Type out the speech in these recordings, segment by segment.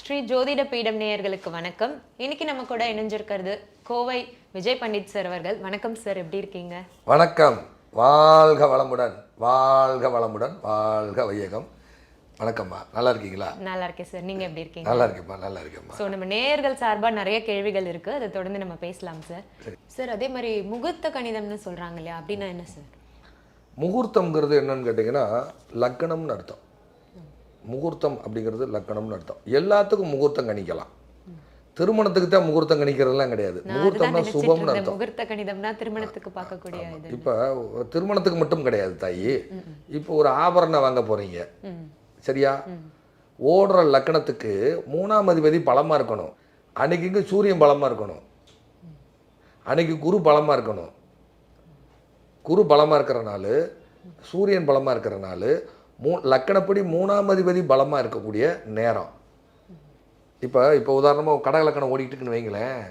ஸ்ரீ ஜோதிட பீடம் நேயர்களுக்கு வணக்கம். இன்னைக்கு நம்ம கூட இணைஞ்சிருக்கிறது கோவை விஜய் பண்டிட் சார் அவர்கள். வணக்கம் சார் எப்படி இருக்கீங்க? வணக்கம். வாழ்க வளமுடன் வாழ்க வளமுடன் வாழ்க வையகம். வணக்கம்மா. நல்லா இருக்கீங்களா? நல்லா இருக்கேன் சார். நீங்க எப்படி இருக்கீங்க? நல்லா இருக்கேம்மா நல்லா இருக்கேம்மா. ஸோ நம்ம நேயர்கள் சார்பா நிறைய கேள்விகள் இருக்கு. அதை தொடர்ந்து நம்ம பேசலாம் சார். சார். அதே மாதிரி முகூர்த்த கணிதம்னு சொல்றாங்க இல்லையா? அப்படின்னா என்ன சார்? முகூர்த்தம்ங்கிறது என்னன்னு கேட்டிங்கன்னா லக்கணம்னு அர்த்தம். முகூர்த்தம் அப்படிங்கிறது லக்கணம்னு அர்த்தம். எல்லாத்துக்கும் முகூர்த்தம் கணிக்கலாம். திருமணத்துக்கு தான் முகூர்த்தம் கணிக்கிறதுலாம் கிடையாது. முகூர்த்தம்னா சுபம்னு அர்த்தம். முகூர்த்த கணிதம்னா திருமணத்துக்கு பார்க்கக்கூடிய இப்போ திருமணத்துக்கு மட்டும் கிடையாது தாயி. இப்போ ஒரு ஆபரணம் வாங்க போறீங்க. ம். சரியா? ஓடுற லக்கணத்துக்கு மூணாம் அதிபதி பலமா இருக்கணும். அன்னைக்கு சூரியன் பலமா இருக்கணும். அன்னைக்கு குரு பலமா இருக்கணும். குரு பலமா இருக்கிறனால சூரியன் பலமா இருக்கிறனால மூ லக்கணப்படி மூணாம் அதிபதி பலமாக இருக்கக்கூடிய நேரம். இப்போ இப்போ உதாரணமாக கடகலக்கணம் ஓடிட்டு இருக்குன்னு வைங்களேன்.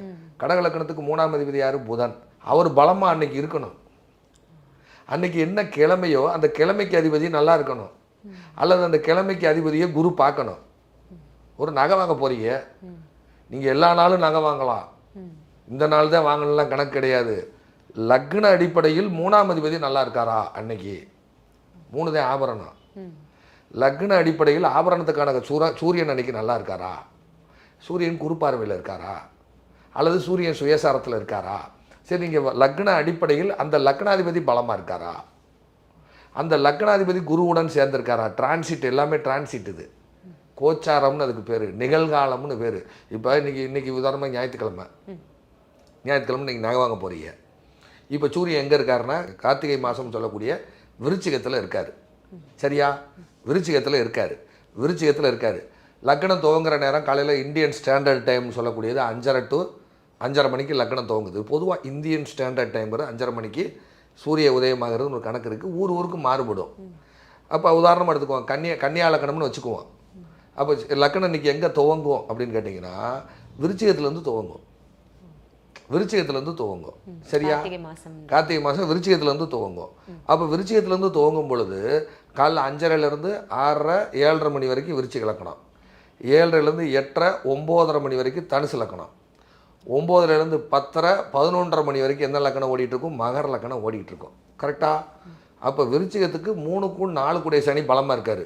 கடகலக்கணத்துக்கு மூணாம் அதிபதி யாரு? புதன். அவர் பலமாக அன்னைக்கு இருக்கணும். அன்னைக்கு என்ன கிழமையோ அந்த கிழமைக்கு அதிபதி நல்லா இருக்கணும். அல்லது அந்த கிழமைக்கு அதிபதியை குரு பார்க்கணும். ஒரு நகை வாங்க போறீங்க. நீங்கள் எல்லா நாளும் நகை வாங்கலாம். இந்த நாள் தான் வாங்கலாம் கணக்கு கிடையாது. லக்ன அடிப்படையில் மூணாம் அதிபதி நல்லா இருக்காரா அன்னைக்கு? மூணு தான் ஆபரணம். லக்ன அடிப்படையில் ஆபரணத்துக்கான சூரா சூரியன் அன்னைக்கு நல்லா இருக்காரா? சூரியன் குறுப்பார்வையில் இருக்காரா? அல்லது சூரியன் சுயசாரத்தில் இருக்காரா? சரி நீங்கள் லக்ன அடிப்படையில் அந்த லக்னாதிபதி பலமாக இருக்காரா? அந்த லக்னாதிபதி குருவுடன் சேர்ந்திருக்காரா? டிரான்சிட் எல்லாமே டிரான்சிட் இது. கோச்சாரம்னு அதுக்கு பேர் நிகழ்காலம்னு பேர். இப்போ இன்றைக்கி இன்றைக்கி உதாரணமாக ஞாயிற்றுக்கிழமை. ஞாயிற்றுக்கிழமை நீங்கள் நகை வாங்க போகிறீங்க இப்போ சூரியன் எங்கே இருக்காருன்னா கார்த்திகை மாதம் சொல்லக்கூடிய விருச்சிகத்தில் இருக்கார். சரியா? விருச்சிகத்தில் இருக்கார். விருச்சிகத்தில் இருக்கார். லக்னம் துவங்குற நேரம் காலையில் இந்தியன் ஸ்டாண்டர்ட் டைம் சொல்லக்கூடியது அஞ்சரை டு அஞ்சரை மணிக்கு லக்னம் துவங்குது. பொதுவாக இந்தியன் ஸ்டாண்டர்ட் டைம்ங்கிறது அஞ்சரை மணிக்கு சூரிய உதயமாகிறதுன்னு ஒரு கணக்கு இருக்குது ஊர் ஊருக்கு மாறுபடும். அப்போ உதாரணம் எடுத்துக்குவோம். கன்னியா கன்னியா லக்கணம்னு வச்சுக்குவோம். அப்போ லக்கணம் இன்னைக்கு எங்கே துவங்கும் அப்படின்னு கேட்டிங்கன்னா விருச்சிகத்துலேருந்து துவங்கும். விருச்சிகத்துலேருந்து துவங்கும். சரியா? கார்த்திகை மாதம் விருச்சிகத்துலேருந்து துவங்கும். அப்போ விருச்சிகத்துலேருந்து துவங்கும் பொழுது காலைல அஞ்சரைலேருந்து ஆறரை ஏழரை மணி வரைக்கும் விரிச்சு லக்கணம் ஏழரைலேருந்து எட்டரை ஒம்போதரை மணி வரைக்கும் தனுசு லக்கணம் ஒம்போதுலேருந்து பத்தரை பதினொன்றரை மணி வரைக்கும் என்ன லக்கணம் ஓடிட்டுருக்கும் மகர லக்கணம் ஓடிட்டுருக்கும் கரெக்டாக அப்போ விருச்சிகத்துக்கு மூணுக்கும் நாலு கூடிய சனி பலமாக இருக்கார்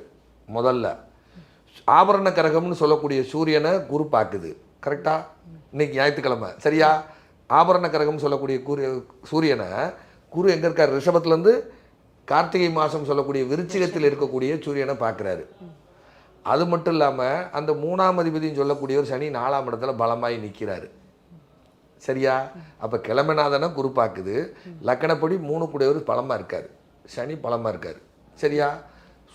முதல்ல. ஆபரண கிரகம்னு சொல்லக்கூடிய சூரியனை குரு பார்க்குது. கரெக்டாக இன்னைக்கு ஞாயிற்றுக்கிழமை. சரியா? ஆபரண கிரகம்னு சொல்லக்கூடிய குரு சூரியனை குரு எங்கே இருக்கார்? ரிஷபத்துலேருந்து கார்த்திகை மாதம் சொல்லக்கூடிய விருச்சிகத்தில் இருக்கக்கூடிய சூரியனை பார்க்குறாரு. அது மட்டும் இல்லாமல் அந்த மூணாம் அதிபதினு சொல்லக்கூடிய ஒரு சனி நாலாம் இடத்துல பலமாகி நிற்கிறாரு சரியா? அப்போ கிழமைநாதனை குரு பார்க்குது. லக்கணப்படி மூணு கூடையவர் பலமாக இருக்கார். சனி பலமாக இருக்கார். சரியா?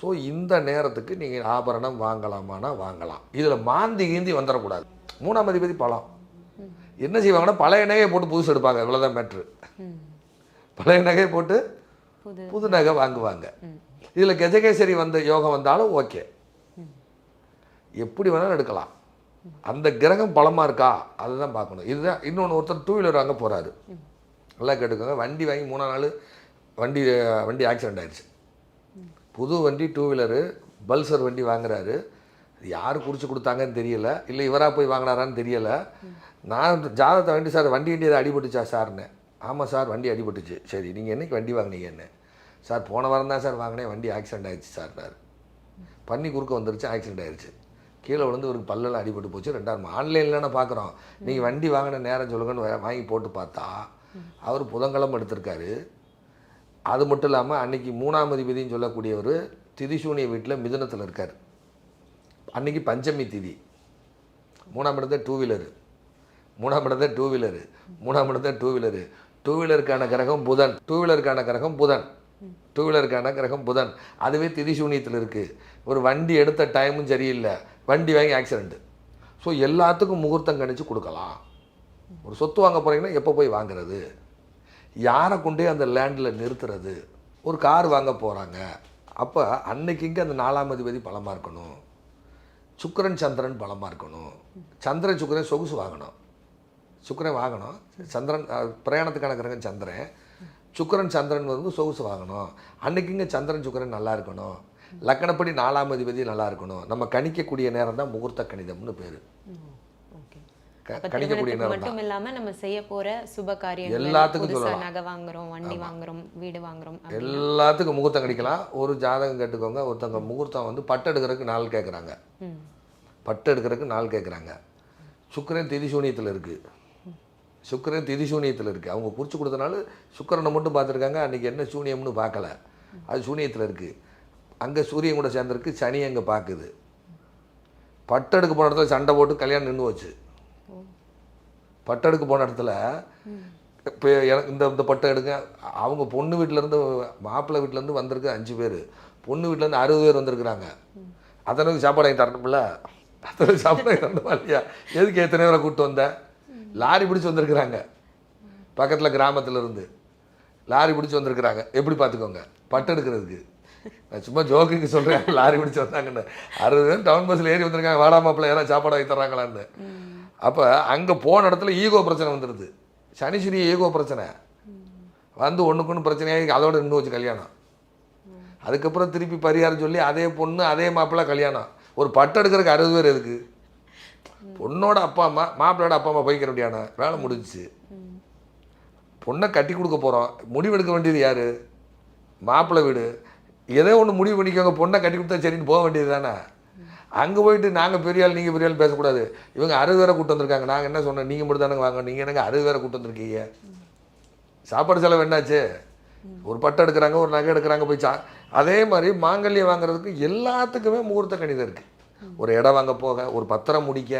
ஸோ இந்த நேரத்துக்கு நீங்கள் ஆபரணம் வாங்கலாமானா வாங்கலாம். இதில் மாந்தி கீந்தி வந்துடக்கூடாது. மூணாம் அதிபதி பலம். என்ன செய்வாங்கன்னா பழைய நகையை போட்டு புதுசு எடுப்பாங்க. இவ்வளோதான் மேட்ரு பழைய நகையை போட்டு புது நகை வாங்குவாங்க. இதில் கஜகேசரி வந்த யோகம் வந்தாலும் ஓகே. எப்படி வேணாலும் எடுக்கலாம். அந்த கிரகம் பலமாக இருக்கா? அதை தான் பார்க்கணும். இதுதான் இன்னொன்று ஒருத்தர் டூ வீலர் வாங்க போகிறாரு நல்லா கேட்டுக்கோங்க. வண்டி வாங்கி மூணாம் நாள் வண்டி வண்டி ஆக்சிடென்ட் ஆயிடுச்சு. புது வண்டி டூ வீலரு பல்சர் வண்டி வாங்குறாரு. யார் குறித்து கொடுத்தாங்கன்னு தெரியல. இல்லை இவராக போய் வாங்கினாரான்னு தெரியல. நான் ஜாதகத்தை வண்டி சார் வண்டி வண்டி அடிபட்டுச்சா சார்னு? ஆமாம் சார் வண்டி அடிபட்டுச்சு. சரி நீங்கள் என்னைக்கு வண்டி வாங்குனீங்கன்னு? சார் போன வாரம் தான் சார் வாங்கினேன். வண்டி ஆக்சிடென்ட் ஆயிடுச்சு சார்னார் பண்ணி குறுக்க வந்துருச்சு ஆக்சிடென்ட் ஆயிடுச்சு. கீழே விழுந்து ஒரு பல்லெல்லாம் அடிபட்டு போச்சு ரெண்டாயிரம் ஆன்லைனில் பார்க்குறோம். நீங்கள் வண்டி வாங்கின நேரம் சொல்லுங்கன்னு வாங்கி போட்டு பார்த்தா அவர் புதன்கிழமை எடுத்திருக்காரு. அது மட்டும் இல்லாமல் அன்னைக்கு மூணாம் அதிபதினு சொல்லக்கூடியவர் திதிசூனிய வீட்டில் மிதுனத்தில் இருக்கார். அன்னைக்கு பஞ்சமி திதி. மூணாம் இடத்த டூ வீலரு மூணாம் இடத்த டூ வீலரு மூணாம் இடத்த டூ வீலரு டூ வீலருக்கான கிரகம் புதன். டூ வீலருக்கான கிரகம் புதன். டூ வீலருக்கான கிரகம் புதன். அதுவே திரிசூனியத்தில் இருக்குது ஒரு வண்டி எடுத்த டைமும் சரியில்லை. வண்டி வாங்கி ஆக்சிடெண்ட்டு ஸோ எல்லாத்துக்கும் முகூர்த்தம் கணிச்சு கொடுக்கலாம். ஒரு சொத்து வாங்க போகிறீங்கன்னா எப்போ போய் வாங்குறது? யாரை கொண்டே அந்த லேண்டில் நிறுத்துறது? ஒரு கார் வாங்க போகிறாங்க அப்போ அன்னைக்கு இங்கே அந்த நாலாம் அதிபதி பலமாக இருக்கணும். சுக்கரன் சந்திரன் பலமாக இருக்கணும். சந்திரன் சுக்கரன் சொகுசு வாங்கணும். சுக்கரன் வாங்கணும். சந்திரன் பிரயாணத்துக்கான கிரகம் சந்திரன். சுக்கிரன் சந்திரன் வந்து சொகுசு வாங்கணும். அன்னைக்கு இங்கே சந்திரன் சுக்கிரன் நல்லா இருக்கணும். லக்கணப்படி நாலாம் அதிபதி நல்லா இருக்கணும். நம்ம கணிக்கக்கூடிய நேரம் தான் முகூர்த்த கணிதம்னு பேர். கணிக்கக்கூடிய நேரம் மட்டும் இல்லாம நம்ம செய்ய போற சுப காரியங்கள் எல்லாத்துக்கும் சொல்லலாம். நகை வாங்குறோம் வண்டி வாங்குறோம் வீடு வாங்குறோம். எல்லாத்துக்கும் முகூர்த்தம் கணிக்கலாம். ஒரு ஜாதகம் கேட்டுக்கோங்க. ஒருத்தவங்க முகூர்த்தம் வந்து பட்டு எடுக்கிறதுக்கு நாள் கேட்குறாங்க. பட்டு எடுக்கிறதுக்கு நாள் கேட்குறாங்க சுக்கிரன் திதிசூனியத்தில் இருக்குது சுக்கிரன் திதிசூனியத்தில் இருக்குது அவங்க குறித்து கொடுத்தனால சுக்கிரனை மட்டும் பார்த்துருக்காங்க. அன்றைக்கி என்ன சூனியம்னு பார்க்கல. அது சூனியத்தில் இருக்குது அங்கே சூரியன் கூட சேர்ந்துருக்கு. சனி அங்கே பார்க்குது. பட்டடுக்கு போன இடத்துல சண்டை போட்டு கல்யாணம் நின்று வச்சு பட்டடுக்கு போன இடத்துல இப்போ எனக்கு இந்த இந்த பட்டம் எடுங்க. அவங்க பொண்ணு வீட்டிலேருந்து மாப்பிள்ளை வீட்டிலேருந்து வந்திருக்கு அஞ்சு பேர். பொண்ணு வீட்டிலேருந்து அறுபது பேர் வந்திருக்கிறாங்க. அதனுக்கு சாப்பாடு வாங்கி தரணும்ல. அத்தனை சாப்பாடு வாங்கி தரணுமா இல்லையா? எதுக்கு எத்தனை பேரை கூப்பிட்டு வந்தேன் லாரி பிடிச்சி வந்திருக்கிறாங்க. பக்கத்தில் கிராமத்தில் இருந்து. லாரி பிடிச்சி வந்திருக்கிறாங்க. எப்படி பார்த்துக்கோங்க? பட்டு எடுக்கிறதுக்கு. நான் சும்மா ஜோக்குக்கு சொல்கிறேன் லாரி பிடிச்சி வந்தாங்கன்னு. அறுபது பேர் டவுன் பஸ்ஸில் ஏறி வந்திருக்காங்க. வாடா மாப்பிள்ள யாராவது சாப்பாடு வாங்கி தர்றாங்களான்னு. அப்போ அங்கே போன இடத்துல ஈகோ பிரச்சனை வந்துடுது சனிஸ்ரீ ஈகோ பிரச்சனை. வந்து ஒன்றுக்கு ஒன்று பிரச்சனையாகி அதோட நின்று வச்சு கல்யாணம். அதுக்கப்புறம் திருப்பி பரிகாரம் சொல்லி அதே பொண்ணு அதே மாப்பிள்ளை கல்யாணம். ஒரு பட்டு எடுக்கிறதுக்கு அறுபது பேர் இருக்குது பொண்ணோட அப்பா அம்மா மாப்பிள்ளையோட அப்பா அம்மா போய்க்கிற முடியாத வேலை முடிஞ்சுச்சு. பொண்ணை கட்டி கொடுக்க போகிறோம் முடிவெடுக்க வேண்டியது யார்? மாப்பிள்ளை வீடு. ஏதோ ஒன்று முடிவு பண்ணிக்கோங்க பொண்ணை கட்டி கொடுத்தா சரின்னு போக வேண்டியது தானே? அங்கே போயிட்டு நாங்கள் பெரிய ஆள் நீங்கள் பெரிய ஆள் பேசக்கூடாது. இவங்க அறுபது பேரை கூட்டு வந்திருக்காங்க. நாங்கள் என்ன சொன்னோம்? நீங்கள் மட்டும் தானே வாங்க நீங்கள் என்னங்க அறுபது பேரை கூட்டு வந்திருக்கீங்க? சாப்பாடு செலவு என்னாச்சு? ஒரு பட்டை எடுக்கிறாங்க ஒரு நகை எடுக்கிறாங்க போய் சா அதே மாதிரி மாங்கல்யம் வாங்குறதுக்கு எல்லாத்துக்குமே முகூர்த்த கணிதம் இருக்குது ஒரு இடம் வாங்க போக ஒரு பத்திரம் முடிக்க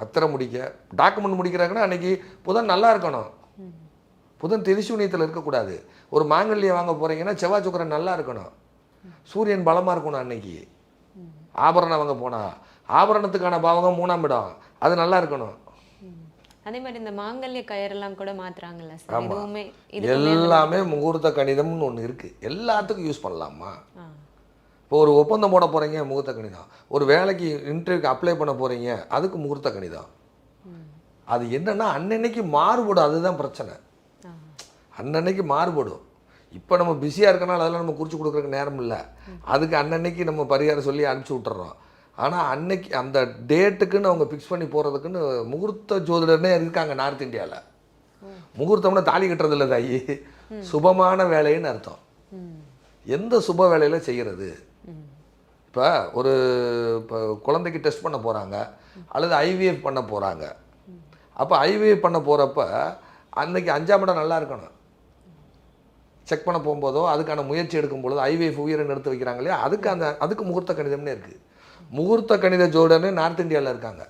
பத்திரம் முடிக்க டாக்குமெண்ட் முடிக்கிறாங்கன்னா அன்னைக்கு புதன் நல்லா இருக்கணும். புதன் திரிசூனியத்தில் இருக்கக்கூடாது. ஒரு மாங்கல்யம் வாங்க போகிறீங்கன்னா செவ்வாய் சுக்கிரன் நல்லா இருக்கணும். சூரியன் பலமாக இருக்கணும் அன்னைக்கு. ஆபரணம் வாங்க போனா ஆபரணத்துக்கான பாவகம் மூணாம் இடம். அது நல்லா இருக்கணும். அதே மாதிரி இந்த மாங்கல்ய கயிறெல்லாம் கூட மாத்துறாங்கல்ல சார். எல்லாமே முகூர்த்த கணிதம்னு ஒன்று இருக்குது எல்லாத்துக்கும் யூஸ் பண்ணலாமா. இப்போ ஒரு ஒப்பந்தம் போட போகிறீங்க முகூர்த்த கணிதம். ஒரு வேலைக்கு இன்டர்வியூக்கு அப்ளை பண்ண போகிறீங்க அதுக்கு முகூர்த்த கணிதம். அது என்னன்னா அன்னன்னைக்கு மாறுபடும் அதுதான் பிரச்சனை. அன்னன்னைக்கு மாறுபடும். இப்போ நம்ம பிஸியாக இருக்கனால அதெல்லாம் நம்ம குறித்து கொடுக்குறதுக்கு நேரம் இல்லை. அதுக்கு அன்னன்னைக்கு நம்ம பரிகாரம் சொல்லி அனுப்பிச்சி விட்டுறோம். ஆனால் அன்னைக்கு அந்த டேட்டுக்குன்னு அவங்க ஃபிக்ஸ் பண்ணி போகிறதுக்குன்னு முகூர்த்த ஜோதிடர்னே இருக்காங்க நார்த் இந்தியாவில் முகூர்த்தம்னா தாலி கட்டுறது இல்லை தாயி சுபமான வேலைன்னு அர்த்தம். எந்த சுப வேலையில் செய்கிறது. இப்போ ஒரு இப்போ குழந்தைக்கு டெஸ்ட் பண்ண போகிறாங்க அல்லது ஐவிஎஃப் பண்ண போகிறாங்க. அப்போ ஐவிஎஃப் பண்ண போகிறப்ப அன்னைக்கு அஞ்சாம் இடம் நல்லா இருக்கணும். செக் பண்ண போகும்போதோ அதுக்கான முயற்சி எடுக்கும் பொழுது ஐவிஎஃப் உயிரை நிறுத்தி வைக்கிறாங்க இல்லையா? அதுக்கு அந்த அதுக்கு முகூர்த்த கணிதம்னே இருக்குது முகூர்த்த கணித ஜோடனே நார்த் இந்தியாவில் இருக்காங்க.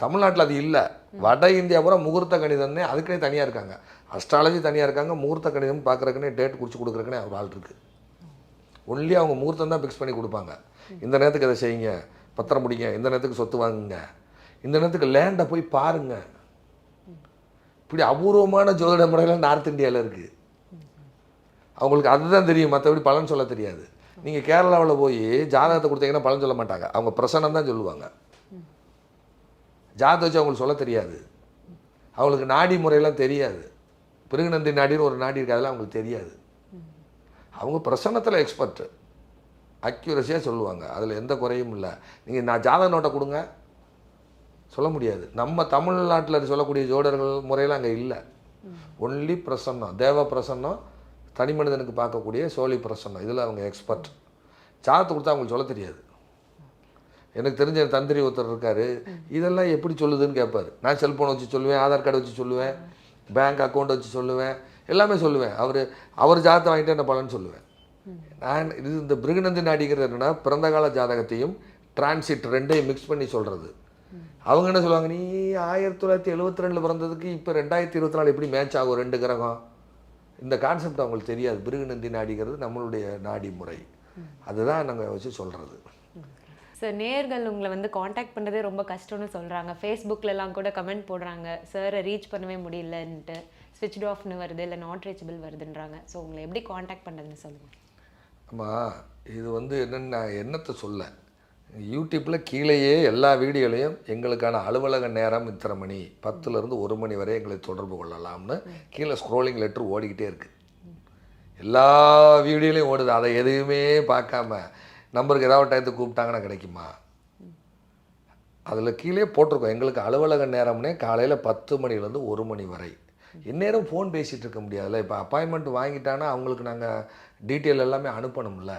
தமிழ்நாட்டில் அது இல்லை. வட இந்தியா பூரா முகூர்த்த கணிதம்னே அதுக்குனே தனியாக இருக்காங்க. அஸ்ட்ராலஜி தனியாக இருக்காங்க. முகூர்த்த கணிதம் பார்க்குறக்குன்னே டேட் குறித்து கொடுக்குறக்குன்னே ஒரு ஆள் இருக்குது ஒன்லி அவங்க முகூர்த்தம் தான் ஃபிக்ஸ் பண்ணி கொடுப்பாங்க. இந்த நேரத்துக்கு அதை செய்யுங்க? பத்திரம் முடிங்க. இந்த நேரத்துக்கு சொத்து வாங்குங்க. இந்த நேரத்துக்கு லேண்டை போய் பாருங்க. இப்படி அபூர்வமான ஜோதிட முறைகள் நார்த் இந்தியாவில் இருக்குது அவங்களுக்கு அதுதான் தெரியும். மற்றபடி பலன் சொல்ல தெரியாது. நீங்கள் கேரளாவில் போய் ஜாதகத்தை கொடுத்தீங்கன்னா பலன் சொல்ல மாட்டாங்க. அவங்க பிரசனம் தான் சொல்லுவாங்க. ஜாதகம் வச்சு அவங்களுக்கு சொல்ல தெரியாது. அவங்களுக்கு நாடி முறையெல்லாம் தெரியாது. பிருகுநந்தி நாடின்னு ஒரு நாடி இருக்கு. அதெல்லாம் அவங்களுக்கு தெரியாது. அவங்க பிரசன்னத்தில் எக்ஸ்பர்ட்டு அக்யூரஸியாக சொல்லுவாங்க. அதில் எந்த குறையும் இல்லை. நீங்கள் நான் ஜாதக நோட்டை கொடுங்க. சொல்ல முடியாது. நம்ம தமிழ்நாட்டில் சொல்லக்கூடிய ஜோடர்கள் முறையெல்லாம் அங்கே இல்லை. ஒன்லி பிரசன்னம். தேவ பிரசன்னம் தனி மனிதனுக்கு பார்க்கக்கூடிய சோழி பிரசன்னம். இதில் அவங்க எக்ஸ்பர்ட் ஜாதத்தை கொடுத்தா அவங்களுக்கு சொல்ல தெரியாது. எனக்கு தெரிஞ்ச தந்திரி ஒருத்தர் இருக்கார். இதெல்லாம் எப்படி சொல்லுதுன்னு கேட்பார் நான் செல்ஃபோன் வச்சு சொல்லுவேன் ஆதார் கார்டு வச்சு சொல்லுவேன் பேங்க் அக்கௌண்ட் வச்சு சொல்லுவேன். எல்லாமே சொல்லுவேன். அவர் அவர் ஜாதகத்தை வாங்கிட்டு என்ன பலன்னு சொல்லுவேன். நான் இது இந்த பிருகநந்தி அடிக்கிறது என்னன்னா பிறந்த கால ஜாதகத்தையும் டிரான்சிட் ரெண்டையும் மிக்ஸ் பண்ணி சொல்கிறது அவங்க என்ன சொல்லுவாங்க நீ ஆயிரத்தி தொள்ளாயிரத்தி எழுபத்தி ரெண்டில் பிறந்ததுக்கு இப்போ ரெண்டாயிரத்தி இருபத்தி நாலு எப்படி மேட்ச் ஆகும் ரெண்டு கிரகம்? இந்த கான்செப்ட் அவங்களுக்கு தெரியாது. பிருகநந்தி நாடிங்கிறது நம்மளுடைய நாடி முறை. அதுதான் நாங்கள் வச்சு சொல்கிறது சார் நேர்கள் உங்களை வந்து காண்டாக்ட் பண்ணுறதே ரொம்ப கஷ்டம்னு சொல்கிறாங்க ஃபேஸ்புக்கிலலாம் கூட கமெண்ட் போடுறாங்க. சாரை ரீச் பண்ணவே முடியலன்ட்டு. ஸ்விட்ச் ஆஃப்னு வருது இல்லை நாட் ரீச்சபிள் வருதுன்றாங்க. ஸோ உங்களை எப்படி காண்டாக்ட் பண்ணுறதுன்னு சொல்லுங்கள் ஆமாம் இது வந்து என்னென்ன என்னத்தை சொல்ல? யூடியூப்பில் கீழேயே எல்லா வீடியோலையும் எங்களுக்கான அலுவலக நேரம் இத்தனை மணி பத்துலேருந்து ஒரு மணி வரை எங்களை தொடர்பு கொள்ளலாம்னு கீழே ஸ்க்ரோலிங் லெட்ரு ஓடிக்கிட்டே இருக்குது எல்லா வீடியோலையும் ஓடுது. அதை எதுவுமே பார்க்காம நம்பருக்கு ஏதாவது டயத்துக்கு கூப்பிட்டாங்கன்னா கிடைக்குமா? அதில் கீழே போட்டிருக்கோம். எங்களுக்கு அலுவலக நேரம்னே காலையில் பத்து மணிலேருந்து ஒரு மணி வரை. இந்நேரம் ஃபோன் பேசிகிட்டு இருக்க முடியாதுல்ல. இப்போ அப்பாயின்மெண்ட் வாங்கிட்டானா அவங்களுக்கு நாங்கள் டீட்டெயில் எல்லாமே அனுப்பணும்ல.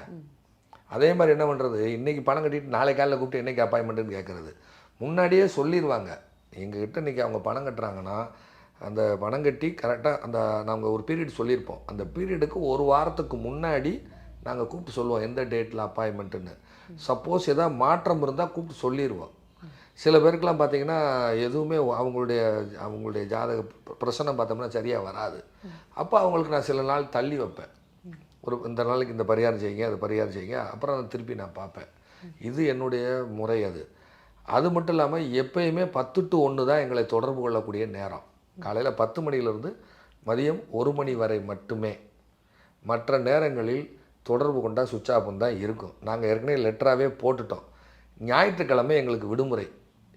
அதே மாதிரி என்ன பண்ணுறது இன்றைக்கி பணம் கட்டிட்டு நாளை காலையில் கூப்பிட்டு என்றைக்கு அப்பாயின்மெண்ட்டுன்னு கேட்குறது முன்னாடியே சொல்லிடுவாங்க எங்ககிட்ட இன்றைக்கி அவங்க பணம் கட்டுறாங்கன்னா அந்த பணம் கட்டி கரெக்டாக அந்த நாங்கள் ஒரு பீரியட் சொல்லியிருப்போம். அந்த பீரியடுக்கு ஒரு வாரத்துக்கு முன்னாடி நாங்கள் கூப்பிட்டு சொல்லுவோம் எந்த டேட்டில் அப்பாயின்மெண்ட்டுன்னு சப்போஸ் எதாவது மாற்றம் இருந்தால் கூப்பிட்டு சொல்லிடுவோம் சில பேருக்கெல்லாம் பார்த்தீங்கன்னா எதுவுமே அவங்களுடைய அவங்களுடைய ஜாதக பிரசனம் பார்த்தோம்னா சரியாக வராது. அப்போ அவங்களுக்கு நான் சில நாள் தள்ளி வைப்பேன். ஒரு இந்த நாளைக்கு இந்த பரிகாரம் செய்யுங்க அது பரிகாரம் செய்யுங்க அப்புறம் அதை திருப்பி நான் பார்ப்பேன். இது என்னுடைய முறை அது. அது மட்டும் இல்லாமல் எப்பயுமே பத்து டு ஒன்று தான் எங்களை தொடர்பு கொள்ளக்கூடிய நேரம். காலையில் பத்து மணியிலிருந்து மதியம் ஒரு மணி வரை மட்டுமே. மற்ற நேரங்களில் தொடர்பு கொண்டால் சுவிட்ச் ஆஃப் தான் இருக்கும். நாங்கள் ஏற்கனவே லெட்டராகவே போட்டுட்டோம். ஞாயிற்றுக்கிழமை எங்களுக்கு விடுமுறை.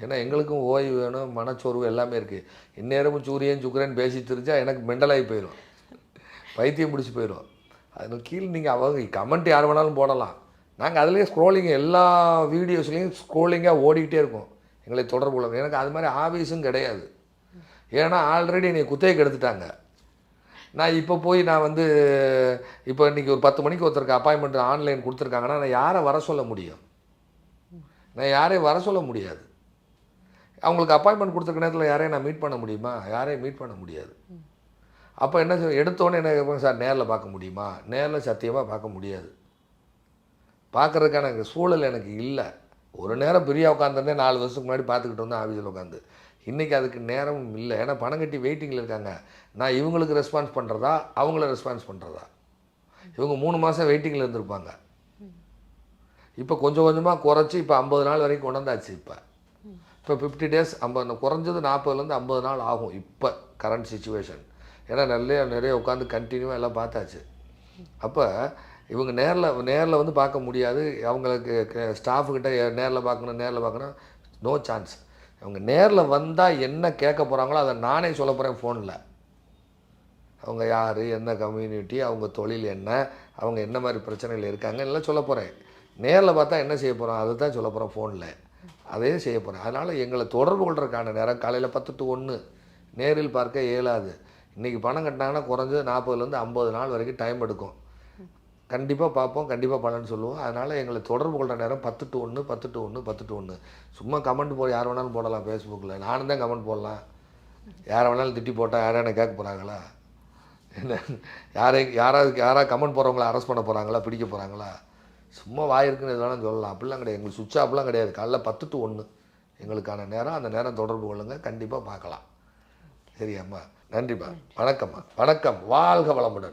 ஏன்னா எங்களுக்கும் ஓய்வு வேணும் மனச்சோர்வு எல்லாமே இருக்குது இந்நேரமும் சூரியன் சுக்கரன் பேசி தெரிஞ்சால் எனக்கு மெண்டலாகி போயிடும் பைத்தியம் பிடிச்சி போயிடும் அதில் கீழே நீங்கள் அவங்க கமெண்ட் யார் வேணாலும் போடலாம். நாங்கள் அதுலேயே ஸ்க்ரோலிங் எல்லா வீடியோஸ்லேயும் ஸ்க்ரோலிங்காக ஓடிக்கிட்டே இருக்கும். எங்களை தொடர்பு கொள்ள எனக்கு அது மாதிரி ஆபீஸும் கிடையாது. ஏன்னா ஆல்ரெடி என்னை குத்தகைக்கு எடுத்துட்டாங்க. நான் இப்போ போய் நான் வந்து இப்போ இன்றைக்கி ஒரு பத்து மணிக்கு ஒருத்தருக்கு அப்பாயின்மெண்ட் ஆன்லைன் கொடுத்துருக்காங்கன்னா நான் யாரை வர சொல்ல முடியும்? நான் யாரையும் வர சொல்ல முடியாது. அவங்களுக்கு அப்பாயின்மெண்ட் கொடுத்துருக்க நேரத்தில் யாரையும் நான் மீட் பண்ண முடியுமா? யாரையும் மீட் பண்ண முடியாது. அப்போ என்ன செய்ய எடுத்தோன்னே என்ன கேட்பாங்க சார் நேரில் பார்க்க முடியுமா? நேரில் சத்தியமாக பார்க்க முடியாது. பார்க்குறதுக்கான எனக்கு சூழல் எனக்கு இல்லை. ஒரு நேரம் பிரியா உட்காந்துருந்தேன் நாலு வருஷத்துக்கு முன்னாடி பார்த்துக்கிட்டு வந்தேன் ஆஃபீஸில் உட்காந்து இன்றைக்கி அதுக்கு நேரமும் இல்லை. ஏன்னா பணம் கட்டி வெயிட்டிங்கில் இருக்காங்க. நான் இவங்களுக்கு ரெஸ்பான்ஸ் பண்ணுறதா அவங்கள ரெஸ்பான்ஸ் பண்ணுறதா இவங்க மூணு மாதம் வெயிட்டிங்கில் இருந்திருப்பாங்க. இப்போ கொஞ்சம் கொஞ்சமாக குறைச்சி இப்போ ஐம்பது நாள் வரைக்கும் கொண்டாந்தாச்சு இப்போ. இப்போ ஃபிஃப்டி டேஸ் ஐம்பது குறைஞ்சது நாற்பதுலேருந்து ஐம்பது நாள் ஆகும் இப்போ கரண்ட் சுச்சுவேஷன் ஏன்னா நிறைய நிறைய உட்காந்து கண்டினியூவாக எல்லாம் பார்த்தாச்சு. அப்போ இவங்க நேரில் நேரில் வந்து பார்க்க முடியாது. அவங்களுக்கு ஸ்டாஃபுக்கிட்ட நேரில் பார்க்கணும் நேரில் பார்க்கணும். நோ சான்ஸ் அவங்க நேரில் வந்தால் என்ன கேட்க போகிறாங்களோ அதை நானே சொல்ல போகிறேன் ஃபோனில் அவங்க யார் என்ன கம்யூனிட்டி அவங்க தொழில் என்ன அவங்க என்ன மாதிரி பிரச்சனைகள் இருக்காங்க எல்லாம் சொல்ல போகிறேன் நேரில் பார்த்தா என்ன செய்ய போகிறோம் அதை தான் சொல்ல போகிறோம் ஃபோனில் அதையும் செய்ய போகிறேன் அதனால் எங்களை தொடர்பு கொள்றதுக்கான நேரம் காலையில் பத்து டு ஒன்று நேரில் பார்க்க இயலாது. இன்றைக்கி பணம் கட்டினாங்கன்னா குறைஞ்சது நாற்பதுலேருந்து ஐம்பது நாள் வரைக்கும் டைம் எடுக்கும். கண்டிப்பாக பார்ப்போம் கண்டிப்பாக பலன்னு சொல்லுவோம். அதனால் எங்களை தொடர்பு கொள்கிற நேரம் பத்து டு ஒன்று பத்து டு ஒன்று பத்து டு ஒன்று. சும்மா கமெண்ட் போ யார் வேணாலும் போடலாம் ஃபேஸ்புக்கில் நானும் தான் கமெண்ட் போடலாம். யாரை வேணாலும் திட்டி போட்டால் யாரும் என்ன கேட்க போகிறாங்களா என்ன? யாரை யாராவது யாராவது கமெண்ட் போகிறவங்கள அரெஸ்ட் பண்ண போகிறாங்களா பிடிக்க போகிறாங்களா சும்மா வாயிருக்குன்னு எது வேணாலும் சொல்லலாம். அப்படிலாம் கிடையாது. எங்களுக்கு சுவிட்ச் ஆஃப்லாம் கிடையாது. காலைல பத்து டு ஒன்று எங்களுக்கான நேரம். அந்த நேரம் தொடர்பு கொள்ளுங்கள் கண்டிப்பாக பார்க்கலாம். சரியாம்மா? நன்றிம்மா. வணக்கம்மா. வணக்கம். வாழ்க வளமுடன்.